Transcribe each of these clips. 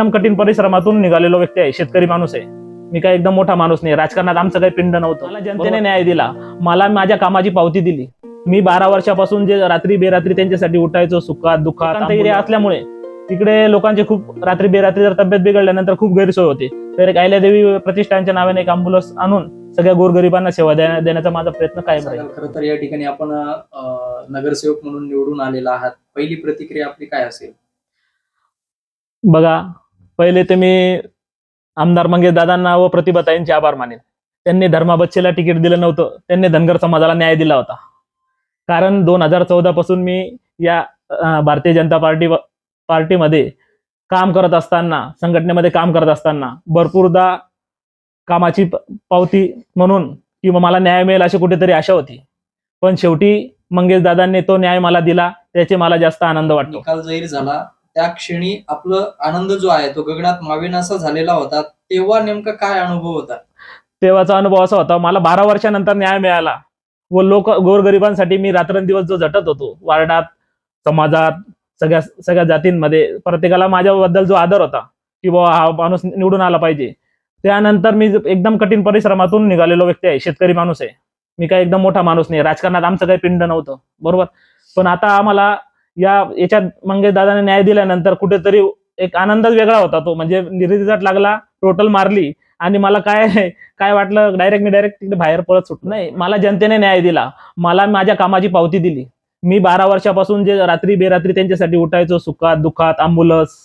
एकदम कठीण परिश्रमातून निघालेलो व्यक्ती आहे शेतकरी माणूस आहे. मी काय एकदम मोठा माणूस नाही राजकारणात आमचं काही पिंड नव्हतं. मला जनतेने न्याय दिला. मला माझ्या कामाची पावती दिली. मी बारा वर्षापासून जे रात्री बेरात्री त्यांच्यासाठी उठायचो सुखात दुःखात एरिया असल्यामुळे. तिकडे लोकांची खूप रात्री बेरात्री जर तब्येत बिघडल्यानंतर खूप गैरसोय होते. तर एक अहिल्यादेवी प्रतिष्ठानच्या नावाने एक अँब्युलन्स आणून सगळ्या गोरगरिबांना सेवा देण्या- देण्याचा माझा प्रयत्न कायम राहील. खरं तर या ठिकाणी आपण नगरसेवक म्हणून निवडून आलेला आहात. पहिली प्रतिक्रिया आपली काय असेल? बघा पहिले ते मी आमदार मंगेश दादांना व प्रतिभाताईंचे आभार मानेन. त्यांनी धर्माबच्चेला तिकीट दिलं नव्हतं. त्यांनी धनगर समाजाला न्याय दिला होता. कारण दोन हजार चौदा पासून मी या भारतीय जनता पार्टी पार्टीमध्ये काम करत असताना संघटनेमध्ये काम करत असताना भरपूरदा कामाची पावती म्हणून किंवा मला न्याय मिळेल अशी कुठेतरी आशा होती. पण शेवटी मंगेश दादांनी तो न्याय मला दिला त्याचे मला जास्त आनंद वाटतो. जाहीर झाला. त्या क्षणी आपलं आनंद जो आहे तो गगनात मावेनासा झालेला होता. तेव्हा नेमका काय अनुभव होता? तेव्हाचा अनुभव असा होता मला बारा वर्षानंतर न्याय मिळाला व लोक गोरगरिबांसाठी मी रात्रंदिवस जो झटत होतो वार्डात समाजात सगळ्या सगळ्या जातींमध्ये प्रत्येकाला माझ्याबद्दल जो आदर होता की बाबा हा माणूस निवडून आला पाहिजे. त्यानंतर मी एकदम कठीण परिश्रमातून निघालेलो व्यक्ती आहे शेतकरी माणूस आहे. मी काय एकदम मोठा माणूस नाही राजकारणात आमचं काही पिंड नव्हतं बरोबर? पण आता आम्हाला या याच्यात मंगेश दादाने न्याय दिल्यानंतर कुठेतरी एक आनंदच वेगळा होता तो. म्हणजे रिझल्ट लागला टोटल मारली आणि मला काय काय वाटलं डायरेक्ट मी डायरेक्ट तिकडे बाहेर पळत सुटलो. नाही मला जनतेने न्याय दिला. मला माझ्या कामाची पावती दिली. मी बारा वर्षापासून जे रात्री बेरात्री त्यांच्यासाठी उठायचो सुखात दुखात अँब्युलन्स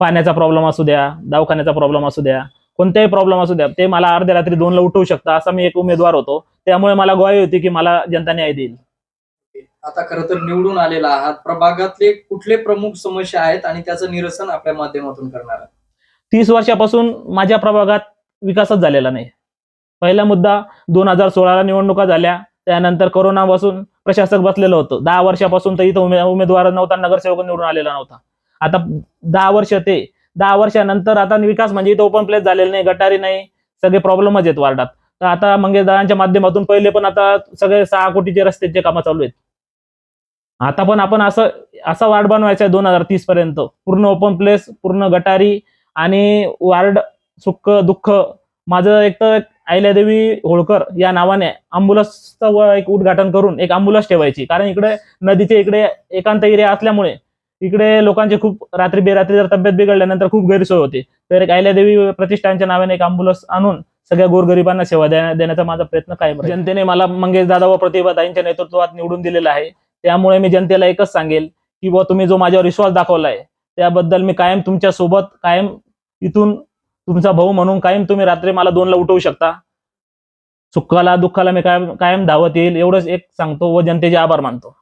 पाण्याचा प्रॉब्लेम असू द्या दवाखान्याचा प्रॉब्लेम असू द्या कोणत्याही प्रॉब्लेम असू द्या ते मला अर्ध्या रात्री दोनला उठवू शकता असा मी एक उमेदवार होतो. त्यामुळे मला ग्वाही होती की मला जनता न्याय देईल. आता खरं तर निवडून आलेला आहात. प्रभागातले कुठले प्रमुख समस्या आहेत आणि त्याचं निरसन आपल्या माध्यमातून करणार आहात? तीस वर्षापासून माझ्या प्रभागात विकासच झालेला नाही. पहिला मुद्दा दोन हजार सोळाला निवडणुका झाल्या. त्यानंतर कोरोनापासून प्रशासक बसलेलं होतं. दहा वर्षापासून तर इथं उमेदवार नव्हता नगरसेवक निवडून आलेला नव्हता. आता दहा वर्ष ते दहा वर्षानंतर आता विकास म्हणजे इथं ओपन प्लेस झालेलं नाही गटारी नाही. सगळे प्रॉब्लेमच आहेत वार्डात. तर आता मंगेशदारांच्या माध्यमातून पहिले पण आता सगळे सहा कोटीचे रस्त्याचे कामं चालू आहेत. आता पण आपण असं असा वार्ड बनवायचा आहे दोन हजार तीस पर्यंत. पूर्ण ओपन प्लेस पूर्ण गटारी आणि वार्ड सुख दुःख. माझं एक तर अहिल्यादेवी होळकर या नावाने अँब्युलन्सचं व एक उद्घाटन करून एक अँब्युलन्स ठेवायची. कारण इकडे नदीच्या इकडे एकांत एरिया असल्यामुळे इकडे लोकांची खूप रात्री बेरात्री जर तब्येत बिघडल्यानंतर खूप गैरसोय होते. तर एक अहिल्यादेवी प्रतिष्ठानच्या नावाने एक अँब्युलन्स आणून सगळ्या गोरगरिबांना सेवा देण्याचा माझा प्रयत्न कायम जनतेने मला मंगेश दादा व प्रतिभाताईंच्या नेतृत्वात निवडून दिलेला आहे. त्यामुळे मी जनतेला एकच सांगेल की बुवा तुम्ही जो माझ्यावर विश्वास दाखवलाय त्याबद्दल मी कायम तुमच्यासोबत कायम इथून तुमचा भाऊ म्हणून कायम तुम्ही रात्री मला दोनला उठवू शकता. सुखाला दुःखाला मी कायम कायम धावत येईल एवढंच एक सांगतो व जनतेचे आभार मानतो.